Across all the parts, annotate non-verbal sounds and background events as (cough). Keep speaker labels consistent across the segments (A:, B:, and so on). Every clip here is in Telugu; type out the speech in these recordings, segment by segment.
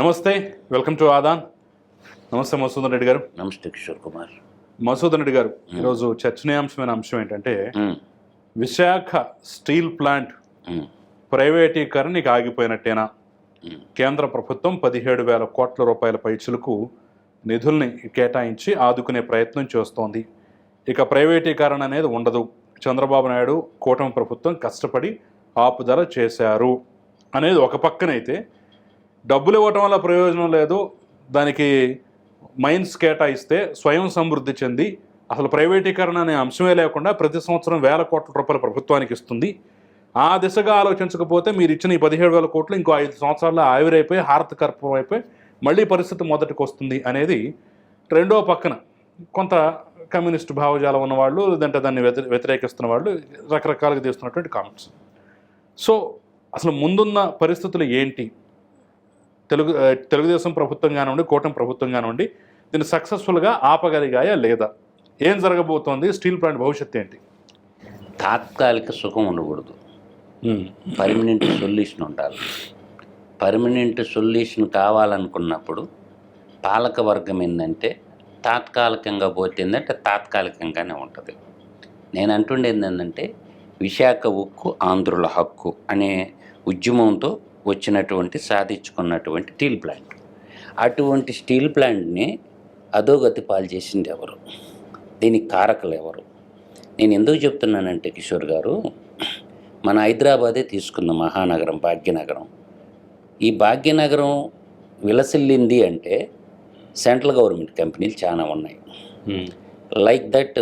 A: నమస్తే వెల్కమ్ టు ఆదాన్. నమస్తే మసూదన్ రెడ్డి గారు.
B: నమస్తే కిషోర్ కుమార్.
A: మసూదన్ రెడ్డి గారు ఈరోజు చర్చనీయాంశమైన అంశం ఏంటంటే విశాఖ స్టీల్ ప్లాంట్
B: ఉమ్,
A: ప్రైవేటీకరణ ఇక ఆగిపోయినట్టేనా? కేంద్ర ప్రభుత్వం పదిహేడు వేల కోట్ల రూపాయల పైచులకు నిధుల్ని కేటాయించి ఆదుకునే ప్రయత్నం చేస్తోంది. ఇక ప్రైవేటీకరణ అనేది ఉండదు. చంద్రబాబు నాయుడు కూటమి ప్రభుత్వం కష్టపడి ఆపుదల చేశారు. అనేది ఒక పక్కనైతే డబ్బులు ఇవ్వటం వల్ల ప్రయోజనం లేదు. దానికి మైన్స్ కేటాయిస్తే స్వయం సమృద్ధి చెంది అసలు ప్రైవేటీకరణ అనే అంశమే లేకుండా ప్రతి సంవత్సరం వేల కోట్ల రూపాయలు ప్రభుత్వానికి ఇస్తుంది. ఆ దిశగా ఆలోచించకపోతే మీరు ఇచ్చిన ఈ పదిహేడు వేల కోట్లు ఇంకో ఐదు సంవత్సరాల్లో ఆవిరైపోయి హారత కర్పం అయిపోయి మళ్ళీ పరిస్థితి మొదటికి వస్తుంది అనేది రెండో పక్కన కొంత కమ్యూనిస్ట్ భావజాలం ఉన్నవాళ్ళు లేదంటే దాన్ని వ్యతి వ్యతిరేకిస్తున్న వాళ్ళు రకరకాలుగా తీస్తున్నటువంటి కామెంట్స్. సో అసలు ముందున్న పరిస్థితులు ఏంటి? తెలుగు తెలుగుదేశం ప్రభుత్వం కానివ్వండి కూటమి ప్రభుత్వం కానివ్వండి దీన్ని సక్సెస్ఫుల్గా ఆపగలిగాయా లేదా? ఏం జరగబోతోంది? స్టీల్ ప్లాంట్ భవిష్యత్తు ఏంటి?
B: తాత్కాలిక సుఖం ఉండకూడదు. పర్మనెంట్ సొల్యూషన్ ఉండాలి. పర్మనెంట్ సొల్యూషన్ కావాలనుకున్నప్పుడు పాలక వర్గం ఏంటంటే తాత్కాలికంగా పోతుందంటే తాత్కాలికంగానే ఉంటుంది. నేను అంటుండేది ఏంటంటే విశాఖ ఉక్కు ఆంధ్రుల హక్కు అనే ఉద్యమంతో వచ్చినటువంటి సాధించుకున్నటువంటి స్టీల్ ప్లాంట్. అటువంటి స్టీల్ ప్లాంట్ని అధోగతి పాలు చేసింది ఎవరు? దీనికి కారకులు ఎవరు? నేను ఎందుకు చెప్తున్నానంటే కిషోర్ గారు మన హైదరాబాదే తీసుకుందాం మహానగరం భాగ్యనగరం. ఈ భాగ్యనగరం విలసిల్లింది అంటే సెంట్రల్ గవర్నమెంట్ కంపెనీలు చాలా ఉన్నాయి. లైక్ దట్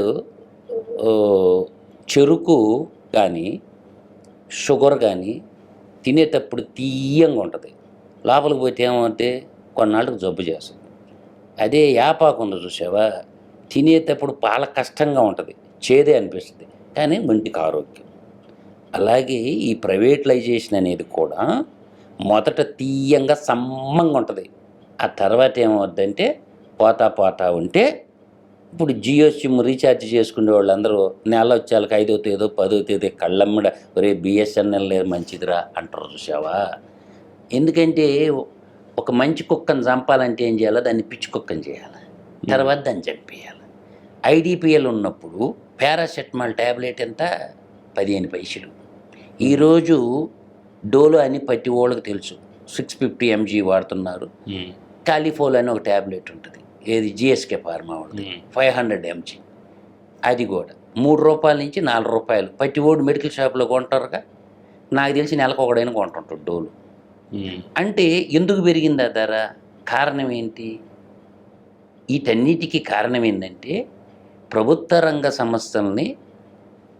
B: చెరుకు కానీ షుగర్ కానీ తినేటప్పుడు తీయంగా ఉంటుంది. లోపలికి పోతే ఏమంటే కొన్నాళ్ళకి జబ్బు చేస్తుంది. అదే యాపాకు ఉంది చూసావా తినేటప్పుడు పాల కష్టంగా ఉంటుంది. చేదే అనిపిస్తుంది. కానీ మంటికి ఆరోగ్యం. అలాగే ఈ ప్రైవేటలైజేషన్ అనేది కూడా మొదట తీయంగా సమ్మంగా ఉంటుంది. ఆ తర్వాత ఏమవుద్దంటే పోతా పోతా ఉంటే ఇప్పుడు జియో సిమ్ రీఛార్జ్ చేసుకునే వాళ్ళందరూ నెల వచ్చేళ్ళకి ఐదో తేదో పదో తేదీ కళ్ళమ్మడ ఒరే బిఎస్ఎన్ఎల్ మంచిదిరా అంటారు చూసావా ఎందుకంటే ఒక మంచి కుక్కను చంపాలంటే ఏం చేయాలి? దాన్ని పిచ్చి కుక్కను చేయాలి. తర్వాత దాన్ని చంపేయాలి. ఐడిపిఎల్ ఉన్నప్పుడు పారాసెటమాల్ ట్యాబ్లెట్ ఎంత? పదిహేను పైసలు. ఈరోజు డోలో అని ప్రతి వాళ్ళకి తెలుసు. సిక్స్ ఫిఫ్టీ ఎంజీ వాడుతున్నారు. కాలిఫోల్ అని ఒక ట్యాబ్లెట్ ఉంటుంది. ఏది? జిఎస్కే ఫార్మా ఉంటుంది. Five hundred mg. అది కూడా. మూడు రూపాయల నుంచి నాలుగు రూపాయలు. ప్రతి ఓడు మెడికల్ షాప్లో కొంటారుగా? నాకు తెలిసి నెలకు ఒకడైనా కొంటుంటాడు డోలు. అంటే ఎందుకు పెరిగింది ఆ ధర? కారణం ఏంటి? వీటన్నిటికీ కారణం ఏంటంటే ప్రభుత్వ రంగ సంస్థల్ని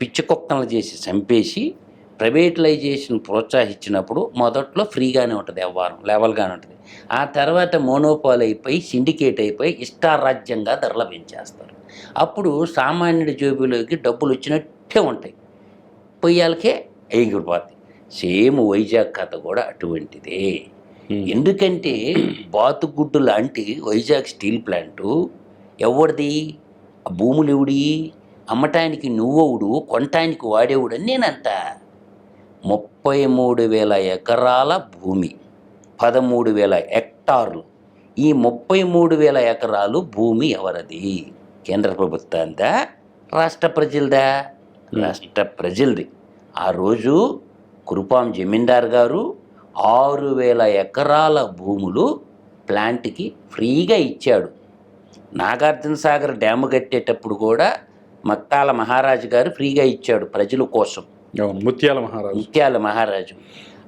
B: పిచ్చికొక్కలు చేసి చంపేసి ప్రైవేటలైజేషన్ ప్రోత్సహించినప్పుడు మొదట్లో ఫ్రీగానే ఉంటుంది వ్యవహారం లెవెల్గానే ఉంటుంది. ఆ తర్వాత మోనోపాల్ అయిపోయి సిండికేట్ అయిపోయి ఇష్టారాజ్యంగా ధరలు పెంచేస్తారు. అప్పుడు సామాన్యుడి జేబులోకి డబ్బులు వచ్చినట్టే ఉంటాయి. పొయ్యాలకే ఎగిరిపోతాయి. సేమ్ వైజాగ్ కథ కూడా అటువంటిదే. ఎందుకంటే బాతుగుడ్డు లాంటి వైజాగ్ స్టీల్ ప్లాంటు ఎవరిది? భూములు ఎవడి అమ్మటానికి నువ్వవుడు? కొనటానికి వాడేవుడు? అని నేనంట ముప్పై మూడు వేల ఎకరాల భూమి పదమూడు వేల హెక్టార్లు. ఈ ముప్పై మూడు వేల ఎకరాలు భూమి ఎవరిది? కేంద్ర ప్రభుత్వందా? రాష్ట్ర ప్రజలదా? రాష్ట్ర ప్రజలది. ఆ రోజు కురుపాం జమీందార్ గారు ఆరు వేల ఎకరాల భూములు ప్లాంట్కి ఫ్రీగా ఇచ్చాడు. నాగార్జున సాగర్ డ్యాము కట్టేటప్పుడు కూడా మక్తాల మహారాజు గారు ఫ్రీగా ఇచ్చాడు ప్రజల కోసం.
A: ముత్యాల మహారాజు.
B: ముత్యాల మహారాజు.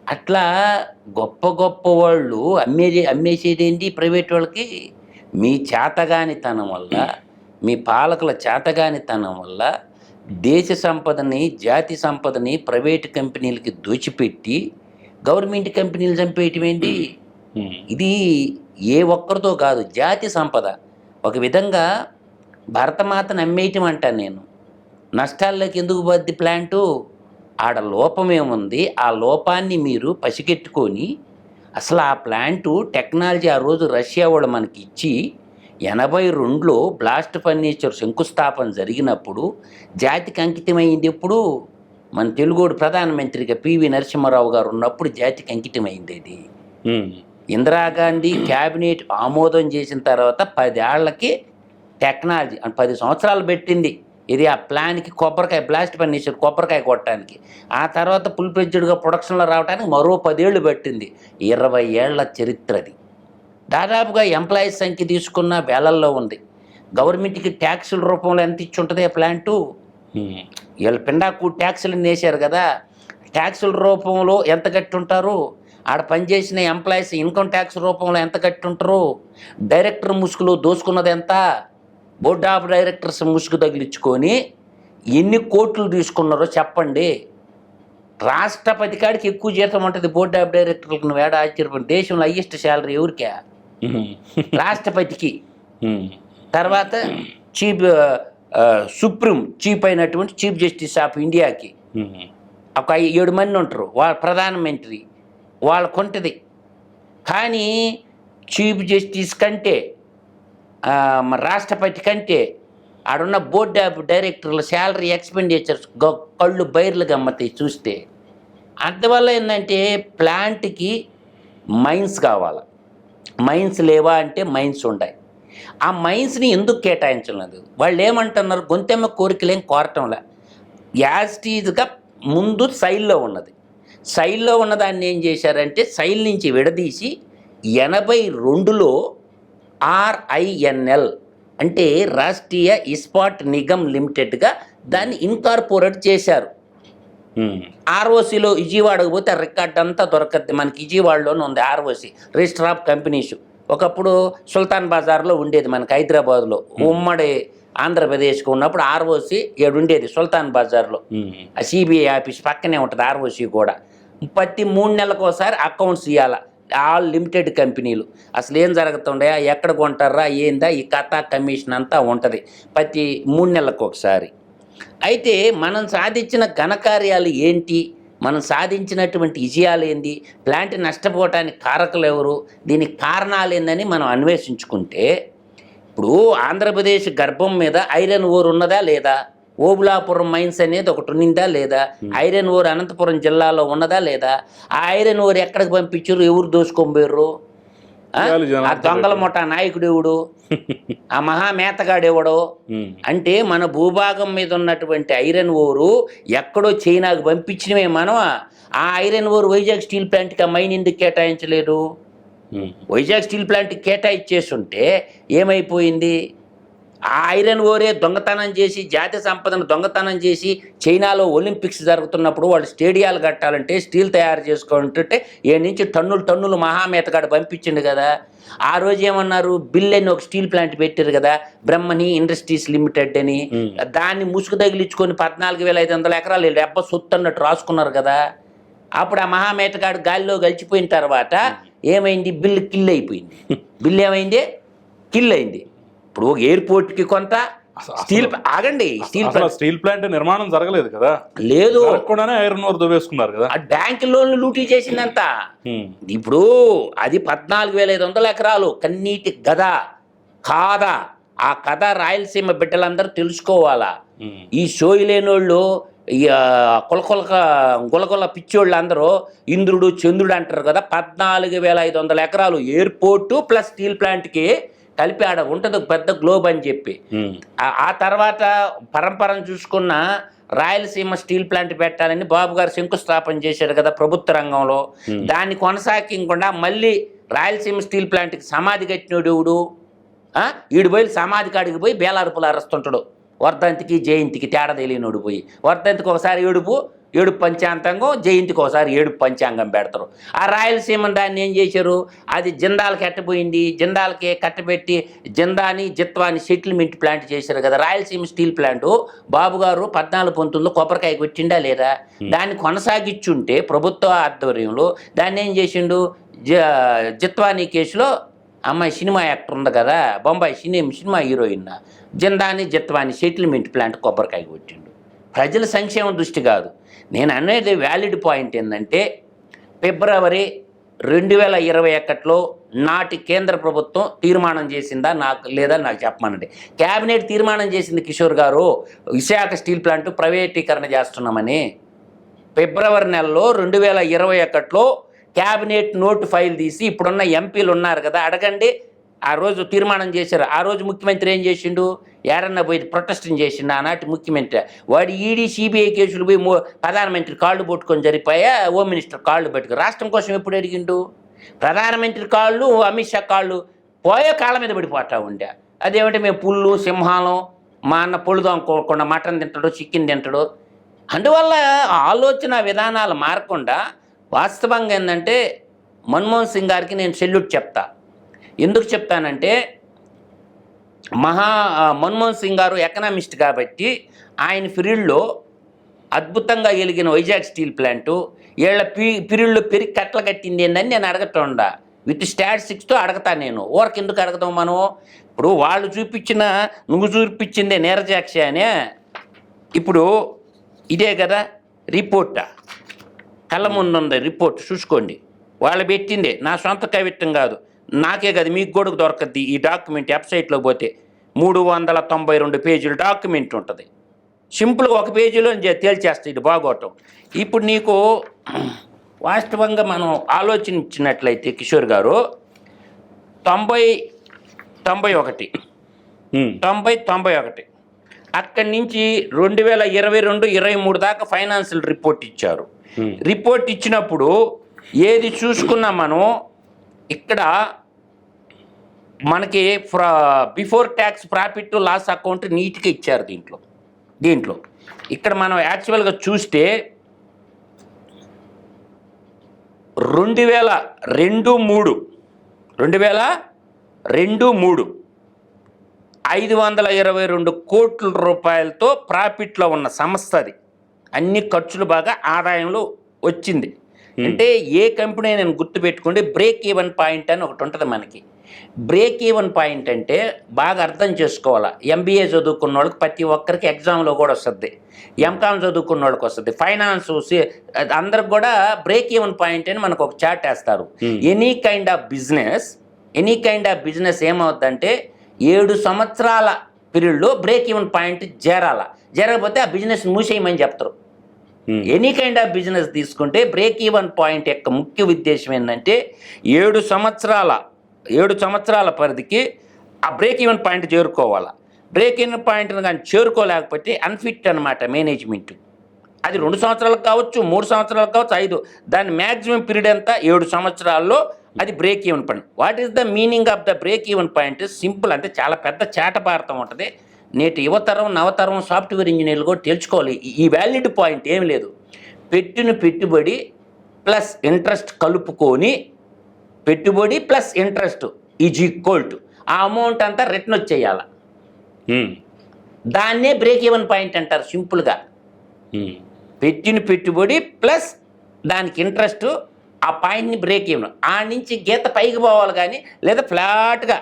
B: అట్లా గొప్ప గొప్ప వాళ్ళు అమ్మేది అమ్మేసేది ఏంటి ప్రైవేట్ వాళ్ళకి? మీ చేతగానితనం వల్ల మీ పాలకుల చేతగానితనం వల్ల దేశ సంపదని జాతి సంపదని ప్రైవేట్ కంపెనీలకి దోచిపెట్టి గవర్నమెంట్ కంపెనీలు చంపేయటం ఏంటి. ఇది ఏ ఒక్కరితో కాదు జాతి సంపద. ఒక విధంగా భరతమాతను అమ్మేయటం అంటాను నేను. నష్టాల్లోకి ఎందుకు బద్ది ప్లాంటు? ఆడ లోపమేముంది? ఆ లోపాన్ని మీరు పసిగెట్టుకొని అసలు ఆ ప్లాంటు టెక్నాలజీ ఆ రోజు రష్యా వాళ్ళు మనకి ఇచ్చి ఎనభై రెండులో బ్లాస్ట్ ఫర్నిచర్ శంకుస్థాపన జరిగినప్పుడు జాతికి అంకితమైంది ఎప్పుడు? మన తెలుగోడు ప్రధానమంత్రిగా పివి నరసింహారావు గారు ఉన్నప్పుడు జాతికి అంకితమైంది ఇది. ఇందిరాగాంధీ క్యాబినెట్ ఆమోదం చేసిన తర్వాత పదేళ్ళకి టెక్నాలజీ పది సంవత్సరాలు పెట్టింది. ఇది ఆ ప్లాన్కి కొబ్బరికాయ బ్లాస్ట్ పని చేశారు కొబ్బరికాయ కొట్టడానికి. ఆ తర్వాత ఫుల్ ఫ్లెడ్జ్డ్గా ప్రొడక్షన్లో రావడానికి మరో పదేళ్ళు పట్టింది. ఇరవై ఏళ్ళ చరిత్ర అది దాదాపుగా ఎంప్లాయీస్ సంఖ్య తీసుకున్న వేలల్లో ఉంది. గవర్నమెంట్కి ట్యాక్సుల రూపంలో ఎంత ఇచ్చి ఉంటుంది ఆ ప్లాంటు. వీళ్ళు పిండాకు ట్యాక్సులు వేసారు కదా. ట్యాక్సుల రూపంలో ఎంత కట్టి ఉంటారు ఆడ పనిచేసిన ఎంప్లాయీస్ ఇన్కమ్ ట్యాక్స్ రూపంలో ఎంత కట్టి ఉంటారు డైరెక్టర్ ముసుగులు దోసుకున్నది ఎంత? బోర్డ్ ఆఫ్ డైరెక్టర్స్ ముసుగు తగిలించుకొని ఎన్ని కోట్లు తీసుకున్నారో చెప్పండి రాష్ట్రపతి కాడికి ఎక్కువ జీతం ఉంటుంది బోర్డ్ ఆఫ్ డైరెక్టర్లకు నువ్వు ఏడా ఆశ్చర్యపడి దేశంలో హయ్యెస్ట్ శాలరీ ఎవరికే. (laughs) రాష్ట్రపతికి. తర్వాత చీఫ్ సుప్రీం చీఫ్ అయినటువంటి చీఫ్ జస్టిస్ ఆఫ్ ఇండియాకి. ఒక ఏడు మంది ఉంటారు వాళ్ళ ప్రధానమంత్రి వాళ్ళకు ఉంటుంది కానీ చీఫ్ జస్టిస్ కంటే రాష్ట్రపతి కంటే ఆడున్న బోర్డ్ ఆఫ్ డైరెక్టర్ల శాలరీ ఎక్స్పెండిచర్స్ కళ్ళు బైర్లు గమ్మతాయి చూస్తే అందువల్ల ఏంటంటే ప్లాంట్కి మైన్స్ కావాలి. మైన్స్ లేవా అంటే మైన్స్ ఉన్నాయి ఆ మైన్స్ని ఎందుకు కేటాయించలేదు వాళ్ళు ఏమంటున్నారు గొంతెమ్మ కోరికలేం కోరటంలే. యాజ్టీజ్గా ముందు సైల్లో ఉన్నది. సైల్లో ఉన్నదాన్ని ఏం చేశారంటే సైల్ నుంచి విడదీసి ఎనభై రెండులో ఆర్ఐఎన్ఎల్ అంటే రాష్ట్రీయ ఇస్పాట్ నిగమ్ లిమిటెడ్గా దాన్ని ఇన్కార్పొరేట్ చేశారు. ఆర్ఓసిలో విజయవాడకు పోతే ఆ రికార్డ్ అంతా దొరకద్ది. మనకి విజయవాడలోనే ఉంది ఆర్ఓసి రిజిస్టర్ ఆఫ్ కంపెనీస్. ఒకప్పుడు సుల్తాన్ బజార్లో ఉండేది మనకి హైదరాబాద్లో. ఉమ్మడి ఆంధ్రప్రదేశ్కి ఉన్నప్పుడు ఆర్ఓసి ఏడు ఉండేది సుల్తాన్ బజార్లో. ఆ సిబిఐ ఆఫీస్ పక్కనే ఉంటుంది ఆర్ఓసి కూడా. ప్రతి మూడు నెలలకు ఒకసారి అకౌంట్స్ ఇవ్వాలి ఆల్ లిమిటెడ్ కంపెనీలు. అసలు ఏం జరుగుతుండే ఎక్కడ కొంటారా? ఏందా? ఈ కథ కమిషన్ అంతా ఉంటుంది. ప్రతి మూడు నెలలకు ఒకసారి. అయితే మనం సాధించిన ఘనకార్యాలు ఏంటి? మనం సాధించినటువంటి విజయాలు ఏంది? ప్లాంట్ నష్టపోవటానికి కారకులు ఎవరు? దీనికి కారణాలు ఏందని మనం అన్వేషించుకుంటే ఇప్పుడు ఆంధ్రప్రదేశ్ గర్భం మీద ఐరన్ ఓర్ ఉన్నదా లేదా? ఓబులాపురం మైన్స్ అనేది ఒకటి ఉన్నిందా లేదా? ఐరన్ ఓర్ అనంతపురం జిల్లాలో ఉన్నదా లేదా? ఆ ఐరన్ ఓర్ ఎక్కడికి పంపించారు? ఎవరు దోసుకొని ఆ? దొంగల ముఠ నాయకుడు ఎవడు? (laughs) ఆ మహామేతగాడు ఎవడో. అంటే మన భూభాగం మీద ఉన్నటువంటి ఐరన్ ఓరు ఎక్కడో చైనాకు పంపించినవే మనం ఆ ఐరన్ ఓర్ వైజాగ్ స్టీల్ ప్లాంట్కి ఆ మైన్ ఎందుకు కేటాయించలేదు. వైజాగ్ స్టీల్ ప్లాంట్ కేటాయించేస్తుంటే ఏమైపోయింది? ఆ ఐరన్ ఓరే దొంగతనం చేసి జాతీయ సంపదను దొంగతనం చేసి చైనాలో ఒలింపిక్స్ జరుగుతున్నప్పుడు వాళ్ళు స్టేడియాలు కట్టాలంటే స్టీల్ తయారు చేసుకోవాలంటే ఏ నుంచి టన్నులు టన్నులు మహామేతగాడు పంపించిండు కదా. ఆ రోజు ఏమన్నారు? బిల్ అని ఒక స్టీల్ ప్లాంట్ పెట్టారు కదా బ్రహ్మణి ఇండస్ట్రీస్ లిమిటెడ్ అని. దాన్ని ముసుగు తగిలించుకొని పద్నాలుగు వేల ఐదు వందల ఎకరాలు రెబ్బ సొత్తు అన్నట్టు రాసుకున్నారు కదా. అప్పుడు ఆ మహామేతగాడు గాలిలో గలిచిపోయిన తర్వాత ఏమైంది? బిల్లు కిల్ అయిపోయింది. బిల్లు ఏమైంది? కిల్ అయింది. ఇప్పుడు ఎయిర్పోర్ట్కి కొంత స్టీల్ ఆగండి స్టీల్
A: స్టీల్ ప్లాంట్ నిర్మాణం జరగలేదు కదా?
B: లేదు.
A: జరగకుండానే ఐరన్ ఓర్ దువ్వేసుకున్నారు కదా?
B: ఆ బ్యాంక్ లోన్లు లూటీ చేసిందంతా. ఇప్పుడు అది పద్నాలుగు వేల ఐదు వందల ఎకరాలు కన్నీటి గద కాద. ఆ కథ రాయలసీమ బిడ్డలందరూ తెలుసుకోవాలా. ఈ సోయి లేనోళ్ళు ఈ ఆ, కులకొలక గులగొల పిచ్చోళ్ళు అందరూ ఇంద్రుడు చంద్రుడు అంటారు కదా పద్నాలుగు వేల ఐదు వందల ఎకరాలు ఎయిర్పోర్టు ప్లస్ స్టీల్ ప్లాంట్కి కలిపి ఆడ ఉంటుంది పెద్ద గ్లోబ్ అని చెప్పి. ఆ- తర్వాత పరంపరను చూసుకున్న రాయలసీమ స్టీల్ ప్లాంట్ పెట్టాలని బాబు గారు శంకుస్థాపన చేశారు కదా ప్రభుత్వ రంగంలో. దాన్ని కొనసాగించకుండా మళ్ళీ రాయలసీమ స్టీల్ ప్లాంట్కి సమాధి కట్టినోడు ఎవడు ఆ? ఈడు పోయి సమాధి కాడికి పోయి బేలారుపులు అరుస్తుంటాడు వర్ధంతికి జయంతికి తేడా తెలియనోడు పోయి వర్ధంతికి ఒకసారి ఏడుపు ఏడుపు పంచాంగం జయంతికి ఒకసారి ఏడుపు పంచాంగం పెడతారు. ఆ రాయలసీమ దాన్ని ఏం చేశారు? అది జిందాలకి ఎట్టపోయింది జిందాలకి కట్టబెట్టి జిందాని జిత్వాని సెటిల్మెంట్ ప్లాంట్ చేశారు కదా. Rayalaseema steel plant. బాబు గారు పద్నాలుగు పంతొమ్మిదిలో కొబ్బరికాయ కొట్టిండా లేదా? దాన్ని కొనసాగించుంటే ప్రభుత్వ ఆధ్వర్యంలో దాన్ని ఏం చేసిండు? జిత్వాని కేసులో అమ్మాయి సినిమా యాక్టర్ ఉంది కదా బొంబాయి సినిమా సినిమా హీరోయిన్. జిందాని జిత్వాని సెటిల్మెంట్ ప్లాంట్ కొబ్బరికాయ కొట్టిండు. ప్రజల సంక్షేమం దృష్టి కాదు. నేను అనేది వ్యాలిడ్ పాయింట్ ఏంటంటే ఫిబ్రవరి రెండు వేల ఇరవై ఒకటిలో నాటి కేంద్ర ప్రభుత్వం తీర్మానం చేసిందా నాకు లేదా నాకు చెప్పమనండి. క్యాబినెట్ తీర్మానం చేసింది కిషోర్ గారు విశాఖ స్టీల్ ప్లాంట్ ప్రైవేటీకరణ చేస్తున్నామని. ఫిబ్రవరి నెలలో రెండు వేల ఇరవై ఒకటిలో క్యాబినెట్ నోటు ఫైల్ తీసి ఇప్పుడున్న ఎంపీలు ఉన్నారు కదా అడగండి. ఆ రోజు తీర్మానం చేశారు. ఆ రోజు ముఖ్యమంత్రి ఏం చేసిండు? ఏరన్నా పోయి ప్రొటెస్టింగ్ చేసిండు. ఆనాటి ముఖ్యమంత్రి. వాడు ఈడీ సిబిఐ కేసులు పోయి ప్రధానమంత్రి కాళ్ళు పట్టుకొని జరిపాయా? హోమ్ మినిస్టర్ కాళ్ళు పట్టుకు రాష్ట్రం కోసం ఎప్పుడు అడిగిండు ప్రధానమంత్రి కాళ్ళు అమిత్ షా కాళ్ళు పోయే కాళ్ళ మీద పడిపోతా ఉండే. అదేమిటి మేము పుల్లు సింహాలం మా అన్న పొళ్ళు దొంగకోకుండా మటన్ తింటాడు చికెన్ తింటాడు. అందువల్ల ఆలోచన విధానాలు మారకుండా వాస్తవంగా ఏంటంటే మన్మోహన్ సింగ్ గారికి నేను సెల్యూట్ చెప్తా. ఎందుకు చెప్తానంటే మహా మన్మోహన్ సింగ్ గారు ఎకనామిస్ట్ కాబట్టి ఆయన ఫీల్డ్లో అద్భుతంగా వెలిగిన వైజాగ్ స్టీల్ ప్లాంటు వీళ్ళ పీ పీరియడ్లో పెరిగి కట్టలు కట్టింది ఏందని నేను అడగటండా విత్ స్టాటిస్టిక్స్తో అడగతా నేను. ఊరికి ఎందుకు అడగదాం మనం? ఇప్పుడు వాళ్ళు చూపించిన నువ్వు చూపించిందే నీరజాక్ష అనే ఇప్పుడు ఇదే కదా రిపోర్టా. కళ్ళ ముందు ఉంది రిపోర్ట్ చూసుకోండి. వాళ్ళు పెట్టిందే. నా సొంత కవిత్వం కాదు. నాకే కదా మీకు కూడా దొరకద్ది ఈ డాక్యుమెంట్ వెబ్సైట్లో పోతే. మూడు వందల తొంభై రెండు పేజీల డాక్యుమెంట్ ఉంటుంది. సింపుల్గా ఒక పేజీలో తేల్చేస్తాయి ఇది బాగోటం. ఇప్పుడు నీకు వాస్తవంగా మనం ఆలోచించినట్లయితే కిషోర్ గారు తొంభై తొంభై ఒకటి. తొంభై తొంభై ఒకటి. అక్కడి నుంచి రెండు వేల ఇరవై రెండు ఇరవై మూడు దాకా ఫైనాన్షియల్ రిపోర్ట్ ఇచ్చారు. రిపోర్ట్ ఇచ్చినప్పుడు ఏది చూసుకున్నా మనం ఇక్కడ మనకి ఫ్రా before tax profit loss account నీట్గా ఇచ్చారు దీంట్లో. దీంట్లో. ఇక్కడ మనం యాక్చువల్గా చూస్తే రెండు వేల రెండు మూడు రెండు వేల రెండు మూడు ఐదు వందల ఇరవై రెండు కోట్ల రూపాయలతో ప్రాఫిట్లో ఉన్న సంస్థ అది. అన్ని ఖర్చులు బాగా ఆదాయంలో వచ్చింది. అంటే ఏ కంపెనీ నేను గుర్తుపెట్టుకుంటే బ్రేక్ ఈవెన్ పాయింట్ అని ఒకటి ఉంటుంది మనకి. బ్రేక్ ఈవెన్ పాయింట్ అంటే బాగా అర్థం చేసుకోవాలా. ఎంబీఏ చదువుకున్న వాళ్ళకి ప్రతి ఒక్కరికి ఎగ్జామ్లో కూడా వస్తుంది. ఎంకామ్ చదువుకున్న వాళ్ళకి వస్తుంది. ఫైనాన్స్ అందరికి కూడా బ్రేక్ ఈవెన్ పాయింట్ అని మనకు ఒక చార్ట్ వేస్తారు. Any kind of business any kind of business ఏమవుతుందంటే ఏడు సంవత్సరాల పీరియడ్లో బ్రేక్ ఈవెన్ పాయింట్ చేరాల. జరగకపోతే ఆ బిజినెస్ మూసేయమని చెప్తారు. ఎనీ కైండ్ ఆఫ్ బిజినెస్ తీసుకుంటే బ్రేక్ ఈవెన్ పాయింట్ యొక్క ముఖ్య ఉద్దేశం ఏంటంటే ఏడు సంవత్సరాల ఏడు సంవత్సరాల పరిధికి ఆ బ్రేక్ ఈవెన్ పాయింట్ చేరుకోవాలా. బ్రేక్ ఈవెన్ పాయింట్ని కానీ చేరుకోలేకపోతే అన్ఫిట్ అనమాట మేనేజ్మెంట్ అది రెండు సంవత్సరాలకు కావచ్చు మూడు సంవత్సరాలకు కావచ్చు ఐదు. దాని మ్యాక్సిమం పీరియడ్ ఎంత? ఏడు సంవత్సరాల్లో అది break even point what is the meaning of the break even point simple అంటే చాలా పెద్ద చాటపారతం ఉంటుంది. నేటి యువతరం నవతరం సాఫ్ట్వేర్ ఇంజనీర్లు కూడా తెలుసుకోవాలి ఈ- వ్యాలిడ్ పాయింట్ ఏమి లేదు. పెట్టిన పెట్టుబడి ప్లస్ ఇంట్రెస్ట్ కలుపుకొని పెట్టుబడి plus interest is equal to. ఆ అమౌంట్ అంతా రిటర్న్ వచ్చేయాలి? దాన్నే బ్రేక్ ఈవెన్ పాయింట్ అంటారు సింపుల్గా పెట్టిన పెట్టుబడి ప్లస్ దానికి ఇంట్రెస్ట్ ఆ పాయింట్ని బ్రేక్ ఇవ్వను ఆ నుంచి గీత పైకి పోవాలి కానీ లేదా ఫ్లాట్గా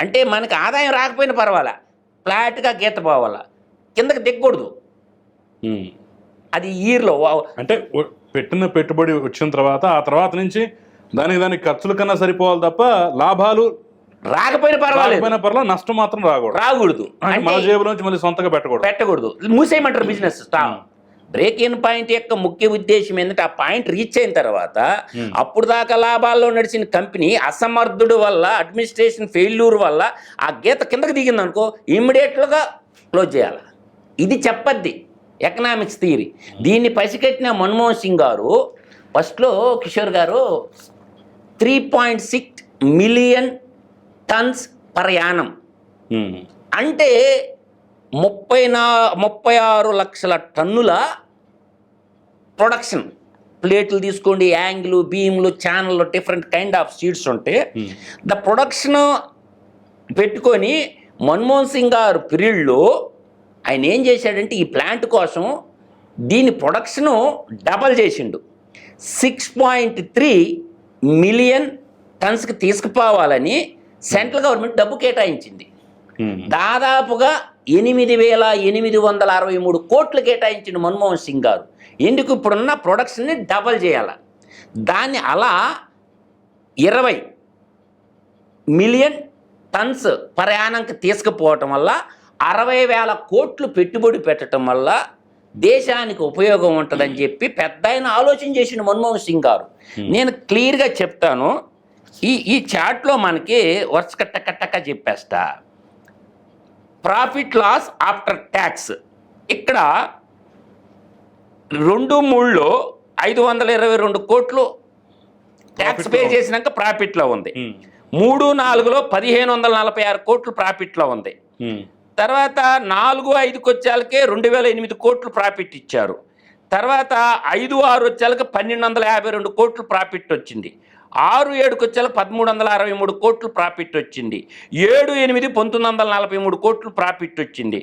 B: అంటే మనకి ఆదాయం రాకపోయినా పర్వాలా. ఫ్లాట్గా గీత పోవాలా? కిందకి దిగకూడదు. అది ఇయర్లో
A: అంటే పెట్టిన పెట్టుబడి వచ్చిన తర్వాత ఆ తర్వాత నుంచి దానికి దానికి ఖర్చుల కన్నా సరిపోవాలి తప్ప లాభాలు
B: రాకపోయినా పర్వాలేదు.
A: పర్లేదు నష్టం మాత్రం రాకూడదు.
B: రాకూడదు.
A: మన జేబులోంచి మళ్ళీ సొంతగా పెట్టకూడదు.
B: పెట్టకూడదు. మూసేయమంటారు బిజినెస్ బ్రేక్ ఇన్ పాయింట్ యొక్క ముఖ్య ఉద్దేశం ఏంటంటే ఆ పాయింట్ రీచ్ అయిన తర్వాత. అప్పుడు దాకా లాభాల్లో నడిచిన కంపెనీ అసమర్థుడు వల్ల అడ్మినిస్ట్రేషన్ ఫెయిల్యూర్ వల్ల ఆ గీత కిందకి దిగింది అనుకో ఇమ్మీడియట్గా క్లోజ్ చేయాలి. ఇది చెప్పద్ది ఎకనామిక్స్ థియరీ. దీన్ని పసిగట్టిన మన్మోహన్ సింగ్ గారు ఫస్ట్లో కిషోర్ గారు three point six million tons per annum.
A: Um,
B: అంటే ముప్పై నా ముప్పై ఆరు లక్షల టన్నుల ప్రొడక్షన్. ప్లేట్లు తీసుకోండి angle బీమ్లు channel different kind of seeds ఉంటే
A: ఉమ్,
B: ద ప్రొడక్షన్ పెట్టుకొని మన్మోహన్ సింగ్ గారు పీరియడ్లో ఆయన ఏం చేశాడంటే ఈ ప్లాంట్ కోసం దీని ప్రొడక్షను డబల్ చేసిండు. సిక్స్ పాయింట్ త్రీ మిలియన్ టన్స్కి తీసుకుపోవాలని సెంట్రల్ గవర్నమెంట్ డబ్బు కేటాయించింది.
A: ఉమ్,
B: దాదాపుగా ఎనిమిది వేల ఎనిమిది వందల అరవై మూడు కోట్లు కేటాయించిన మన్మోహన్ సింగ్ గారు. ఎందుకు ఇప్పుడున్న ప్రొడక్షన్ని డబల్ చేయాలి? దాన్ని అలా ఇరవై మిలియన్ టన్స్ ప్రయాణంకి తీసుకుపోవటం వల్ల అరవై వేల కోట్లు పెట్టుబడి పెట్టడం వల్ల దేశానికి ఉపయోగం ఉంటుందని చెప్పి పెద్ద ఆయన ఆలోచన చేసిన మన్మోహన్ సింగ్ గారు. నేను క్లియర్గా చెప్తాను. ఈ ఈ చార్ట్లో మనకి వర్స్ కట్ట కట్టక చెప్పేస్తా. ప్రాఫిట్ లాస్ ఆఫ్టర్ ట్యాక్స్ ఇక్కడ రెండు మూడులో ఐదు వందల ఇరవై రెండు కోట్లు ట్యాక్స్ పే. చేసినాక ప్రాఫిట్లో ఉంది.
A: ఉమ్,
B: మూడు నాలుగులో పదిహేను వందల నలభై ఆరు కోట్లు ప్రాఫిట్లో ఉంది.
A: ఉమ్,
B: తర్వాత నాలుగు ఐదుకి వచ్చేళ్ళకే రెండు వేల ఎనిమిది కోట్లు ప్రాఫిట్ ఇచ్చారు. తర్వాత ఐదు ఆరు వచ్చేళ్ళకి పన్నెండు వందల యాభై రెండు కోట్లు ప్రాఫిట్ వచ్చింది. ఆరు ఏడుకి వచ్చేళ్ళకి పదమూడు వందల అరవై మూడు కోట్లు ప్రాఫిట్ వచ్చింది. ఏడు ఎనిమిది పంతొమ్మిది వందల నలభై మూడు కోట్లు ప్రాఫిట్ వచ్చింది.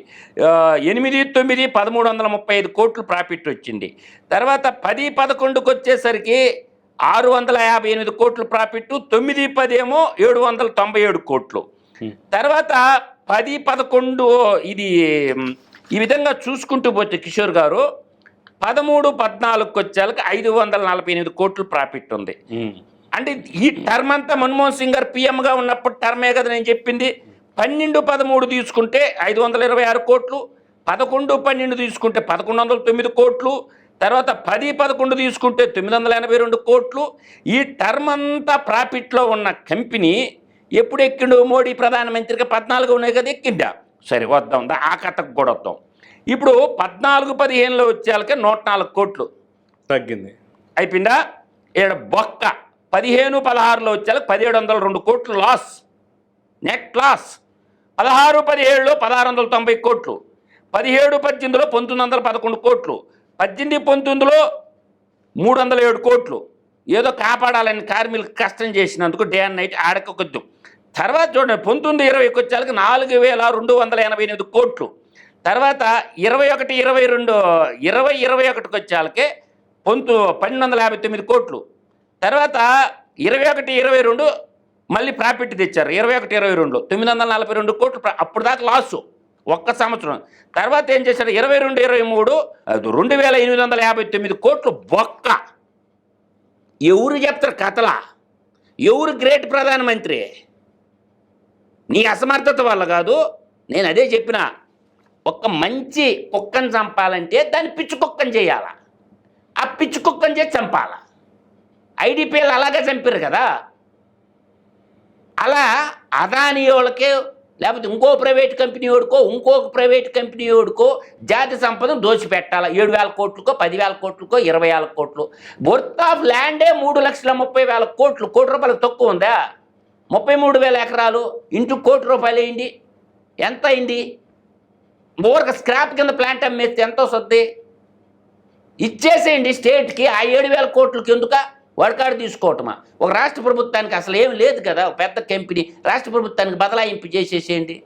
B: ఎనిమిది తొమ్మిది పదమూడు వందల ముప్పై ఐదు కోట్లు ప్రాఫిట్ వచ్చింది. తర్వాత పది పదకొండుకి వచ్చేసరికి ఆరు వందల యాభై ఎనిమిది కోట్లు ప్రాఫిట్ తొమ్మిది పది ఏమో ఏడు వందల తొంభై ఏడు కోట్లు. తర్వాత పది పదకొండు ఇది ఈ విధంగా చూసుకుంటూ పోతే కిషోర్ గారు పదమూడు పద్నాలుగుకి వచ్చేళ్ళకి ఐదు వందల నలభై ఎనిమిది కోట్లు ప్రాఫిట్ ఉంది. అంటే ఈ టర్మ్ అంతా మన్మోహన్ సింగ్ గారు పిఎంగా ఉన్నప్పుడు టర్మే కదా నేను చెప్పింది. పన్నెండు పదమూడు తీసుకుంటే ఐదు వందల ఇరవై ఆరు కోట్లు పదకొండు పన్నెండు తీసుకుంటే పదకొండు వందల తొమ్మిది కోట్లు తర్వాత పది పదకొండు తీసుకుంటే తొమ్మిది వందల ఎనభై రెండు కోట్లు. ఈ టర్మ్ అంతా ప్రాఫిట్లో ఉన్న కంపెనీ ఎప్పుడు ఎక్కిండు మోడీ ప్రధానమంత్రిగా పద్నాలుగు ఉన్నాయి కదా ఎక్కిండా? సరే వద్దాం ఆ కథకు కూడా వద్దాం. ఇప్పుడు పద్నాలుగు పదిహేనులో వచ్చేళ్ళకే నూట నాలుగు కోట్లు.
A: తగ్గింది.
B: అయిపోయిందా? ఈడ బొక్క. పదిహేను పదహారులో వచ్చేలా పదిహేడు వందల రెండు కోట్లు లాస్ నెట్ లాస్ పదహారు పదిహేడులో పదహారు వందల తొంభై కోట్లు. పదిహేడు పద్దెనిమిదిలో పంతొమ్మిది వందల పదకొండు కోట్లు. పద్దెనిమిది పంతొమ్మిదిలో మూడు వందల ఏడు కోట్లు. ఏదో కాపాడాలని కార్మికులు కష్టం చేసినందుకు డే అండ్ నైట్ ఆడకొద్దు. తర్వాత చూడండి పంతొమ్మిది ఇరవైకి వచ్చేలకు నాలుగు వేల రెండు వందల ఎనభై ఎనిమిది కోట్లు. తర్వాత ఇరవై ఒకటి ఇరవై రెండు ఇరవై ఇరవై ఒకటికి వచ్చేలకే పొంతు పన్నెండు వందల యాభై తొమ్మిది కోట్లు. తర్వాత ఇరవై ఒకటి ఇరవై రెండు మళ్ళీ ప్రాఫిట్ తెచ్చారు. ఇరవై ఒకటి ఇరవై రెండులో తొమ్మిది వందల నలభై రెండు కోట్లు అప్పుడు దాకా లాస్. ఒక్క సంవత్సరం. తర్వాత ఏం చేశారు ఇరవై రెండు ఇరవై మూడు రెండు వేల ఎనిమిది వందల యాభై తొమ్మిది కోట్లు బొక్క. ఎవరు చెప్తారు కథలా? ఎవరు గ్రేట్ ప్రధానమంత్రి? నీ అసమర్థత వల్ల కాదు నేను అదే చెప్పిన. ఒక మంచి కుక్కను చంపాలంటే దాన్ని పిచ్చి కుక్కను చేయాలా? ఆ పిచ్చి కుక్కను చేసి చంపాలా? ఐడిపిఎల్ అలాగే చంపారు కదా. అలా అదాని వాళ్ళకే లేకపోతే ఇంకో ప్రైవేట్ కంపెనీ వాడుకో ఇంకొక ప్రైవేట్ కంపెనీ వాడుకో జాతి సంపదను దోచిపెట్టాలి. ఏడు వేల కోట్లకో పదివేల కోట్లకో ఇరవై వేల కోట్లు. బొర్త్ ఆఫ్ ల్యాండే మూడు లక్షల ముప్పై వేల కోట్లు. కోటి రూపాయలు తక్కువ ఉందా? ముప్పై మూడు వేల ఎకరాలు. ఇంటూ కోటి రూపాయలు అయింది ఎంత అయింది? ఊరక స్క్రాప్ కింద ప్లాంట్ అమ్మేస్తే ఎంత వస్తుంది? ఇచ్చేసేయండి స్టేట్కి. ఆ ఏడు వేల కోట్లకి ఎందుక? వడకాడు తీసుకోవటమా? ఒక రాష్ట్ర ప్రభుత్వానికి అసలు ఏం లేదు కదా? ఒక పెద్ద కంపెనీ రాష్ట్ర ప్రభుత్వానికి బదలాయింపు చేసేసేయండి.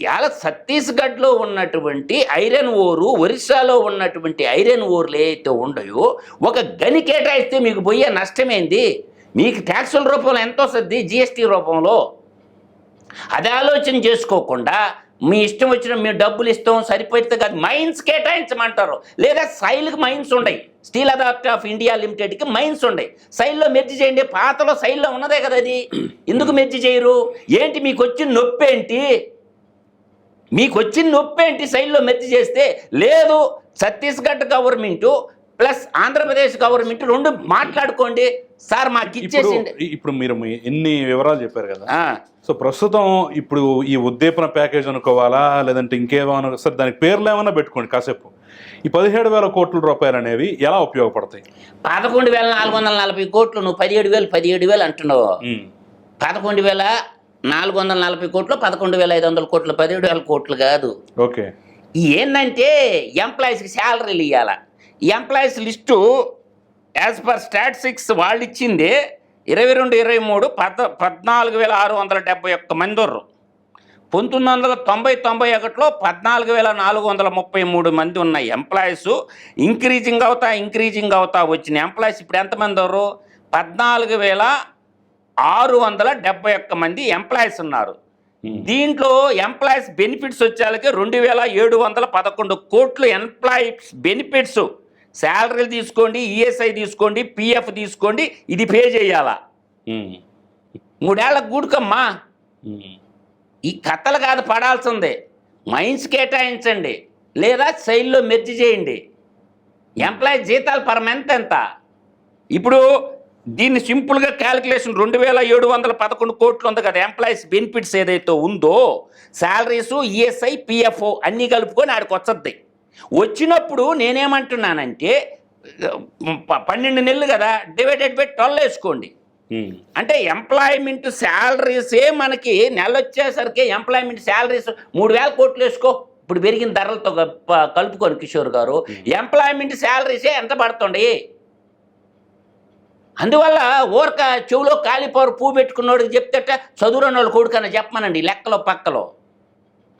B: ఇవాళ ఛత్తీస్గఢ్లో ఉన్నటువంటి ఐరన్ ఓరు ఒరిస్సాలో ఉన్నటువంటి ఐరన్ ఓర్లు ఏవైతే ఉండయో ఒక గని కేటాయిస్తే మీకు పోయే నష్టమేంది? మీకు ట్యాక్సుల రూపంలో ఎంత వస్తుంది? జిఎస్టీ రూపంలో? అది ఆలోచన చేసుకోకుండా మీ ఇష్టం వచ్చిన మీ డబ్బులు ఇస్తాం సరిపోతే కాదు మైన్స్ కేటాయించమంటారు. లేదా సైల్కి మైన్స్ ఉన్నాయి స్టీల్ అథారిటీ ఆఫ్ ఇండియా లిమిటెడ్కి మైన్స్ ఉండయి. సైల్లో మెర్జీ చేయండి పాతలో సైల్లో ఉన్నదే కదా అది. ఎందుకు మెర్జీ చేయరు? ఏంటి మీకు వచ్చిన నొప్పి ఏంటి? మీకు వచ్చిన నొప్పి ఏంటి సైల్లో మెర్జీ చేస్తే? లేదు Chhattisgarh government plus Andhra Pradesh government రెండు మాట్లాడుకోండి. సార్ మాకు ఇచ్చేసింది
A: ఇప్పుడు మీరు ఎన్ని వివరాలు చెప్పారు కదా? సో ప్రస్తుతం ఇప్పుడు ఈ ఉద్దీపన ప్యాకేజ్ అనుకోవాలా? లేదంటే ఇంకేమైనా సరే దానికి పేర్లు ఏమైనా పెట్టుకోండి కాసేపు. ఈ పదిహేడు వేల కోట్ల రూపాయలు అనేవి ఎలా ఉపయోగపడతాయి?
B: పదకొండు వేల నాలుగు వందల నలభై కోట్లు నువ్వు పదిహేడు వేలు పదిహేడు వేలు అంటున్నావు. పదకొండు వేల నాలుగు వందల నలభై కోట్లు పదకొండు వేల ఐదు వందల కోట్లు పదిహేడు వేల కోట్లు కాదు.
A: ఓకే.
B: ఏంటంటే ఎంప్లాయీస్కి శాలరీలు ఇవ్వాల employees list as per statistics వాళ్ళు ఇచ్చింది ఇరవై రెండు ఇరవై మూడు పద్ పద్నాలుగు వేల ఆరు వందల డెబ్బై ఒక్క మంది ఉర్రు. పంతొమ్మిది వందల తొంభై తొంభై ఒకటిలో పద్నాలుగు వేల నాలుగు వందల ముప్పై మూడు మంది ఉన్న ఎంప్లాయీస్ ఇంక్రీజింగ్ అవుతా ఇంక్రీజింగ్ అవుతా వచ్చిన ఎంప్లాయీస్ ఇప్పుడు ఎంతమంది ఉన్నారు పద్నాలుగు వేల ఆరు వందల డెబ్బై ఒక్క మంది ఎంప్లాయీస్ ఉన్నారు.
A: ఉమ్,
B: దీంట్లో ఎంప్లాయీస్ బెనిఫిట్స్ వచ్చేళ్ళకి రెండు వేల ఏడు వందల పదకొండు కోట్లు ఎంప్లాయీస్ బెనిఫిట్స్ శాలరీలు తీసుకోండి ఈఎస్ఐ తీసుకోండి పిఎఫ్ తీసుకోండి ఇది పే చేయాలా? మూడేళ్ళ గూడుకమ్మా. ఈ కథలు కాదు పడాల్సిందే. మైన్స్ కేటాయించండి లేదా సైల్లో మెర్జి చేయండి. ఎంప్లాయీ జీతాలు పర్ మంత్ ఎంత? ఇప్పుడు దీన్ని సింపుల్గా క్యాలిక్యులేషన్ రెండు వేల ఏడు వందల పదకొండు కోట్లు ఉంది కదా ఎంప్లాయీస్ బెనిఫిట్స్ ఏదైతే ఉందో శాలరీస్ ఈఎస్ఐ పిఎఫ్ఓ అన్నీ కలుపుకొని ఆడికి వచ్చద్ది. వచ్చినప్పుడు నేనేమంటున్నానంటే ప- పన్నెండు నెలలు కదా డివైడెడ్ బై ట్వెల్వ్ వేసుకోండి. అంటే ఎంప్లాయ్మెంట్ శాలరీసే మనకి నెల వచ్చేసరికి ఎంప్లాయ్మెంట్ శాలరీస్ మూడు వేల కోట్లు వేసుకో. ఇప్పుడు పెరిగిన ధరలతో కలుపుకొని కిషోర్ గారు. ఎంప్లాయ్మెంట్ శాలరీసే ఎంత పడుతుండే అందువల్ల ఊరక చెవులో కాలిపోరు పువ్వు పెట్టుకున్నోడికి చెప్తేట చదువురాని వాళ్ళు కొడుకన్నా చెప్పమనండి లెక్కలో పక్కలో.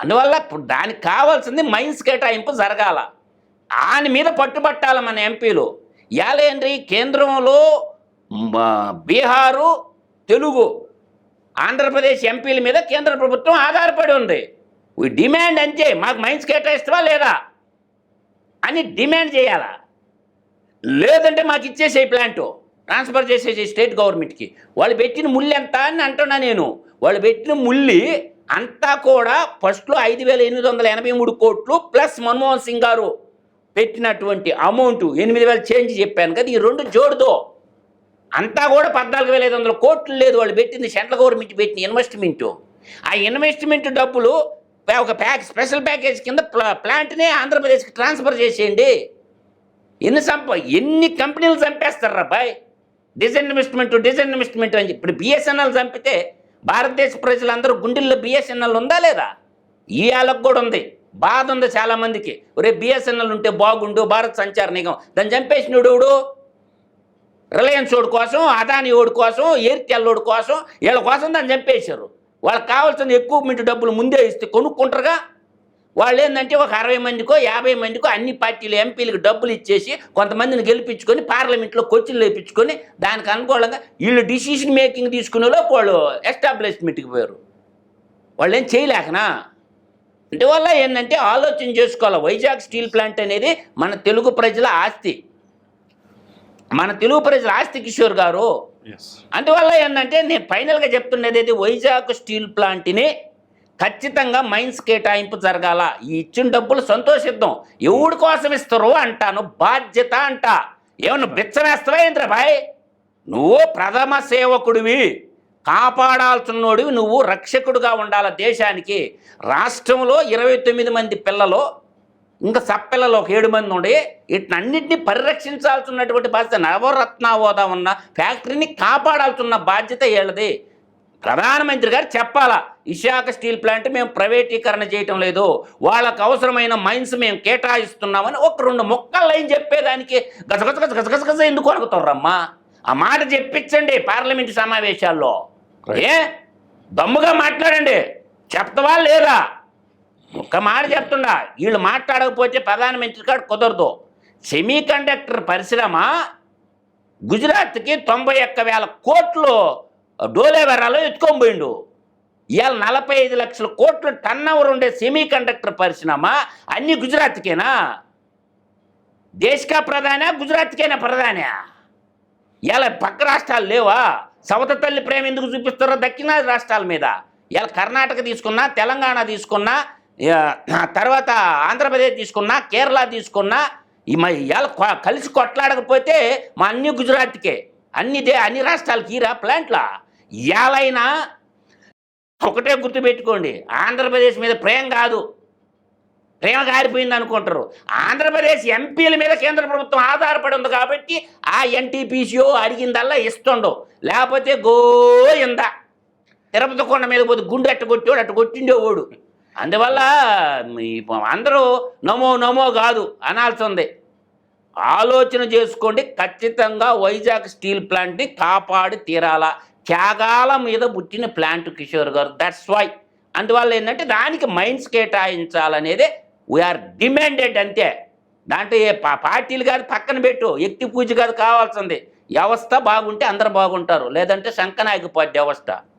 B: అందువల్ల ఇప్పుడు దానికి కావాల్సింది మైన్స్ కేటాయింపు జరగాల. దాని మీద పట్టుబట్టాలి మన ఎంపీలు. యాలేంద్రి కేంద్రంలో బీహారు తెలుగు ఆంధ్రప్రదేశ్ ఎంపీల మీద కేంద్ర ప్రభుత్వం ఆధారపడి ఉంది. ఈ డిమాండ్ అంతే మాకు మైన్స్ కేటాయిస్తావా లేదా? అని డిమాండ్ చేయాలా? లేదంటే మాకు ఇచ్చేసే ప్లాంటు. ట్రాన్స్ఫర్ చేసేసి స్టేట్ గవర్నమెంట్కి. వాళ్ళు పెట్టిన ముళ్ళు ఎంత అని అంటున్నా నేను. వాళ్ళు పెట్టిన ముల్లి అంతా కూడా ఫస్ట్లో ఐదు వేల ఎనిమిది వందల ఎనభై మూడు కోట్లు ప్లస్ మన్మోహన్ సింగ్ గారు పెట్టినటువంటి అమౌంట్ ఎనిమిది వేలు చేంజ్ చెప్పాను కదా ఈ రెండు జోడుతో. అంతా కూడా పద్నాలుగు వేల ఐదు వందల కోట్లు లేదు వాళ్ళు పెట్టింది సెంట్రల్ గవర్నమెంట్ పెట్టిన ఇన్వెస్ట్మెంట్. ఆ ఇన్వెస్ట్మెంట్ డబ్బులు ఒక ప్యాక్ స్పెషల్ ప్యాకేజ్ కింద ప్లా- ప్లాంట్నే ఆంధ్రప్రదేశ్కి ట్రాన్స్ఫర్ చేసేయండి. ఎన్ని సంప ఎన్ని కంపెనీలు చంపేస్తారా బాయ్? డిజైన్ ఇన్వెస్ట్మెంట్ డిజైన్ ఇన్వెస్ట్మెంట్ అని చెప్పి ఇప్పుడు బిఎస్ఎన్ఎల్ చంపితే భారతదేశ ప్రజలందరూ గుండెల్లో బిఎస్ఎన్ఎల్ ఉందా లేదా? ఈ వాళ్ళకు కూడా ఉంది. బాధ ఉంది చాలామందికి. ఒరే బిఎస్ఎన్ఎల్ ఉంటే బాగుండు భారత్ సంచార నిగం దాన్ని చంపేసినోడు రిలయన్స్ ఓడి కోసం అదాని ఓడి కోసం ఎయిర్టెల్ ఓడి కోసం వీళ్ళ కోసం దాన్ని చంపేశారు. వాళ్ళకి కావాల్సిన ఎక్విప్మెంట్ డబ్బులు ముందే ఇస్తే కొనుక్కుంటారుగా. వాళ్ళు ఏంటంటే ఒక అరవై మందికో యాభై మందికో అన్ని పార్టీలు ఎంపీలకు డబ్బులు ఇచ్చేసి కొంతమందిని గెలిపించుకొని పార్లమెంట్లో కొచ్చిలు వేయించుకొని దానికి అనుకూలంగా వీళ్ళు డిసిషన్ మేకింగ్ తీసుకునే లోపు వాళ్ళు ఎస్టాబ్లిష్మెంట్కి పోయారు. వాళ్ళు ఏం చేయలేకనా అందువల్ల ఏంటంటే ఆలోచన చేసుకోవాలి. వైజాగ్ స్టీల్ ప్లాంట్ అనేది మన తెలుగు ప్రజల ఆస్తి. మన తెలుగు ప్రజల ఆస్తి కిషోర్ గారు. అందువల్ల ఏంటంటే నేను ఫైనల్గా చెప్తున్నది వైజాగ్ స్టీల్ ప్లాంట్ని ఖచ్చితంగా మైన్స్ కేటాయింపు జరగాల. ఈ ఇచ్చిన డబ్బులు సంతోషిద్దాం. ఎవడి కోసం ఇస్తారు అంటాను. బాధ్యత అంట. ఏమన్నా బిచ్చమేస్తావా ఏంద్ర భాయ్ నువ్వు ప్రథమ సేవకుడివి. కాపాడాల్సినోడివి. నువ్వు రక్షకుడుగా ఉండాల దేశానికి. రాష్ట్రంలో ఇరవై తొమ్మిది మంది పిల్లలు ఇంకా సప్పిల్లలు ఒక ఏడు మంది ఉండి వీటినన్నింటినీ పరిరక్షించాల్సినటువంటి బాధ్యత నవరత్న హోదా ఉన్న ఫ్యాక్టరీని కాపాడాల్సిన బాధ్యత వీళ్ళది. ప్రధానమంత్రి గారు చెప్పాలా విశాఖ స్టీల్ ప్లాంట్ మేము ప్రైవేటీకరణ చేయటం లేదు. వాళ్ళకు అవసరమైన మైన్స్ మేము కేటాయిస్తున్నామని ఒక రెండు మొక్కలు లైన్ చెప్పేదానికి గజగజ గజ గజగజ గజ ఎందుకు అనుకుతారమ్మా ఆ మాట చెప్పించండి పార్లమెంటు సమావేశాల్లో. ఏ? దమ్ముగా మాట్లాడండి. చెప్తావా లేదా? ఒక్క మాట చెప్తుండా. వీళ్ళు మాట్లాడకపోతే ప్రధానమంత్రి కాడు కుదరదు. సెమీ కండక్టర్ పరిశ్రమ గుజరాత్కి తొంభై ఒక్క వేల కోట్లు డోలేవెరాలో ఎత్తుకొని పోయిండు. ఇవాళ నలభై ఐదు లక్షల కోట్లు టన్ అవర్ ఉండే సెమీ కండక్టర్ పరిశ్రమ అన్ని గుజరాత్కేనా? దేశకా ప్రధాన గుజరాత్కేనా ప్రధాన? ఇలా పక్క రాష్ట్రాలు లేవా? సవత తల్లి ప్రేమ ఎందుకు చూపిస్తారో దక్షిణాది రాష్ట్రాల మీద. ఇలా కర్ణాటక తీసుకున్నా తెలంగాణ తీసుకున్నా తర్వాత ఆంధ్రప్రదేశ్ తీసుకున్నా కేరళ తీసుకున్నా ఈ మ ఇవాళ కలిసి కొట్లాడకపోతే మా అన్ని గుజరాత్కే. అన్ని దే అన్ని రాష్ట్రాలకి ఈరా ప్లాంట్లా. ఇవాళైనా ఒకటే గుర్తుపెట్టుకోండి. ఆంధ్రప్రదేశ్ మీద ప్రేమ కాదు. ప్రేమ గారిపోయింది అనుకుంటారు. ఆంధ్రప్రదేశ్ ఎంపీల మీద కేంద్ర ప్రభుత్వం ఆధారపడి ఉంది కాబట్టి ఆ ఎన్టీపీసీఓ అడిగిందల్లా ఇస్తుండవు లేకపోతే గోయిందా తిరుపతి కొండ మీద పోతే గుండె అట్టు కొట్టేవాడు అట్టు కొట్టిండేవాడు. అందువల్ల అందరూ నమో నమో కాదు అనాల్సి ఉంది ఆలోచన చేసుకోండి. ఖచ్చితంగా వైజాగ్ స్టీల్ ప్లాంట్ని కాపాడి తీరాలా. త్యాగాల మీద పుట్టిన ప్లాంట్ కిషోర్ గారు. దట్స్ వై అందువల్ల ఏంటంటే దానికి మైండ్స్ కేటాయించాలనేదే వీఆర్ డిమాండెడ్ అంతే. దాంట్లో ఏ పా- పార్టీలు కాదు పక్కన పెట్టు. వ్యక్తి పూజ కాదు కావాల్సింది. వ్యవస్థ బాగుంటే అందరు బాగుంటారు. లేదంటే శంకనాయకు వ్యవస్థ